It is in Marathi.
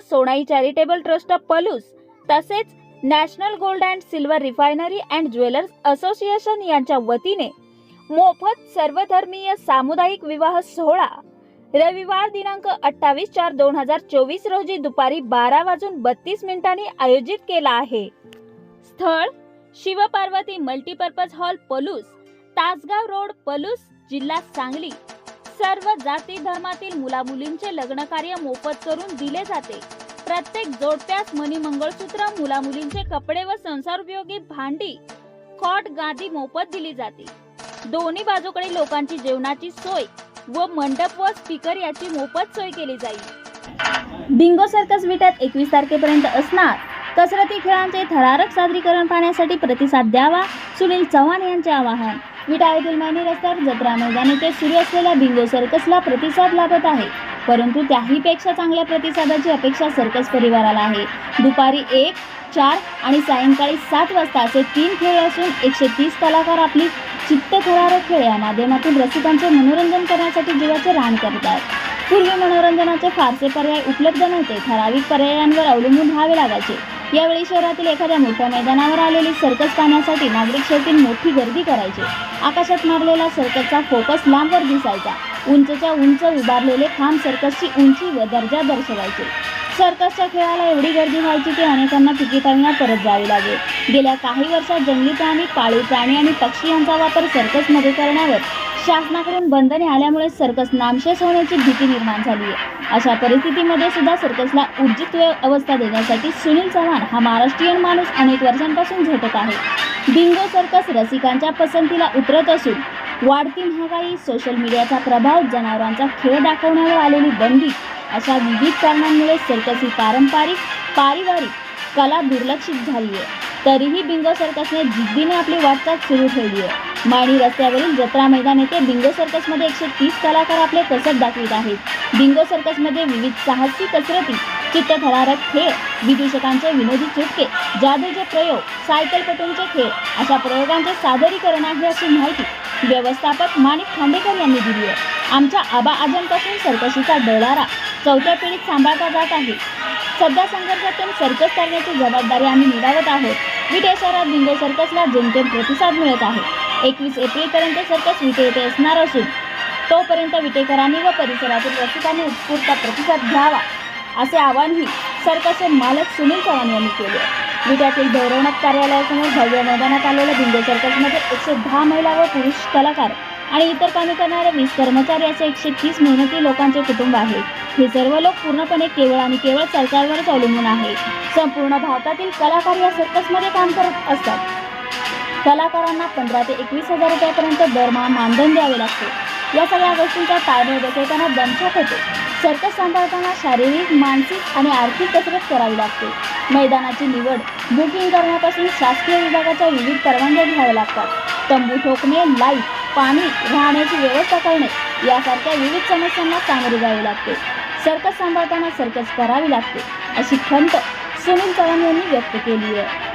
सोनाई चॅरिटेबल ट्रस्ट पलूस तसेच national gold and silver refinery and jewellers association यांच्या वतीने मोफत सर्वधर्मीय सामुदायिक विवाह सोहळा रविवार दिनांक अठ्ठावीस चार दोन हजार चोवीस रोजी दुपारी बारा वाजून बत्तीस मिनिटांनी आयोजित केला आहे. स्थळ Shivparvati multipurpose hall Palus Tasgaon road Palus जिल्हा सांगली. सर्व जाती धर्मातील मुलामुलींचे लग्न कार्य मोफत करून दिले जाते. प्रत्येक जोडप्यास मनी मंगळसूत्र मुलामुलींचे कपडे व संसारोपयोगी भांडी कॉट गादी मोफत दिली जाते. दोन्ही बाजूकडे लोकांची जेवणाची सोय व मंडप व स्पीकर याची मोफत सोय केली जाईल. बिंगो सर्कस विट्यात एकवीस तारखेपर्यंत असणार. कसरती खेळांचे थरारक सादरीकरण पाहण्यासाठी प्रतिसाद द्यावा सुनील चव्हाण यांचे आवाहन. विटा येथील मायनी रस्त्यावर जत्रा मैदान येथे सुरू असलेल्या बिंगो सर्कसला प्रतिसाद लाभत आहे. परंतु त्याहीपेक्षा चांगल्या प्रतिसादाची अपेक्षा सर्कस परिवाराला आहे. दुपारी एक चार आणि सायंकाळी सात वाजता असे तीन खेळ असून एकशे तीस कलाकार आपली चित्तथरारक खेळ या माध्यमातून रसिकांचे मनोरंजन करण्यासाठी जीवाचे रान करतात. पूर्वी मनोरंजनाचे फारसे पर्याय उपलब्ध नव्हते. ठराविक पर्यायांवर अवलंबून राहावे लागायचे. यावेळी शहरातील एखाद्या मोठ्या मैदानावर आलेली सर्कस पाहण्यासाठी नागरिक शेतील मोठी गर्दी करायचे. आकाशात मारलेला सर्कसचा फोकस लांबवर दिसायचा. उंचच्या उंच उभारलेले खांब सर्कसची उंची व दर्जा दर्शवायचे. सर्कसच्या खेळाला एवढी गर्दी व्हायची की अनेकांना तिकिटांना परत जावे लागेल गेल्या काही वर्षात जंगली प्राणी पाळीव प्राणी आणि पक्षी यांचा वापर सर्कसमध्ये करण्यावर शासनाकडून बंधने आल्यामुळे सर्कस नामशेष होण्याची भीती निर्माण झाली आहे. अशा परिस्थितीमध्ये सुद्धा सर्कसला ऊर्जित अवस्था देण्यासाठी सुनील चव्हाण हा महाराष्ट्रीयन माणूस अनेक वर्षांपासून झटत आहे. बिंगो सर्कस रसिकांच्या पसंतीला उतरत असून वाढती महागाई सोशल मीडियाचा प्रभाव जनावरांचा खेळ दाखवण्यावर आलेली बंदी अशा विविध कारणांमुळे सर्कस ही पारंपरिक पारिवारिक कला दुर्लक्षित झाली आहे. तरीही बिंगो सर्कसने जिद्दीने आपली वाटचाल सुरू ठेवली आहे. माणी रस्त्यावरील जत्रा मैदान येथे बिंगो सर्कसमध्ये एकशे तीस कलाकार आपले कसरत दाखवित आहेत. बिंगो सर्कसमध्ये विविध साहसी कसरती चित्तथरारक खेळ विदूषकांचे विनोदी चुटके जादूचे प्रयोग सायकलपटूंचे खेळ अशा प्रयोगांचे सादरीकरण आहे अशी माहिती व्यवस्थापक माणिक खांडेकर यांनी दिली आहे. आमच्या आबा आजमपासून सर्कशीचा डोलारा चौथ्या पिढीत सांभाळता जात आहे. सध्या संघर्षातून सर्कस करण्याची जबाबदारी आम्ही निभावत आहोत. विटे शहरात बिंगो सर्कसला जेमतेम प्रतिसाद मिळत आहे. एकवीस एप्रिलपर्यंत सर्कस विटे येथे असणार असून तोपर्यंत विटेकरांनी व परिसरातील रसिकांनी उत्स्फूर्त प्रतिसाद घ्यावा असे आवाहनही सर्कसचे मालक सुनील चव्हाण यांनी केले विट्यातील भैरवनाथ कार्यालयासमोर भव्य मैदानात आलेल्या बिंगो सर्कसमध्ये एकशे दहा महिला व पुरुष कलाकार आणि इतर कामे करणारे वीस कर्मचारी असे एकशे तीस मेहनती लोकांचे कुटुंब आहे. हे सर्व लोक पूर्णपणे केवळ आणि केवळ सरकारवरच अवलंबून आहे. संपूर्ण भारतातील कलाकार या सर्कसमध्ये काम करत असतात. कलाकारांना पंधरा ते एकवीस हजार रुपयापर्यंत दरमहा मानधन द्यावे लागते. या सगळ्या गोष्टींचा ताळमेळ बसवताना दमछाक होते. सर्कस सांभाळताना शारीरिक मानसिक आणि आर्थिक कसरत करावी लागते. मैदानाची निवड बुकिंग करण्यापासून शासकीय विभागाच्या विविध परवानग्या घ्याव्या लागतात. तंबू ठोकणे लाइट पाणी राहण्याची व्यवस्था करणे यासारख्या विविध समस्यांना सामोरे जावे लागते. सर्कस सांभाळताना सर्कस करावी लागते अशी खंत सुनील चव्हाण यांनी व्यक्त केली आहे.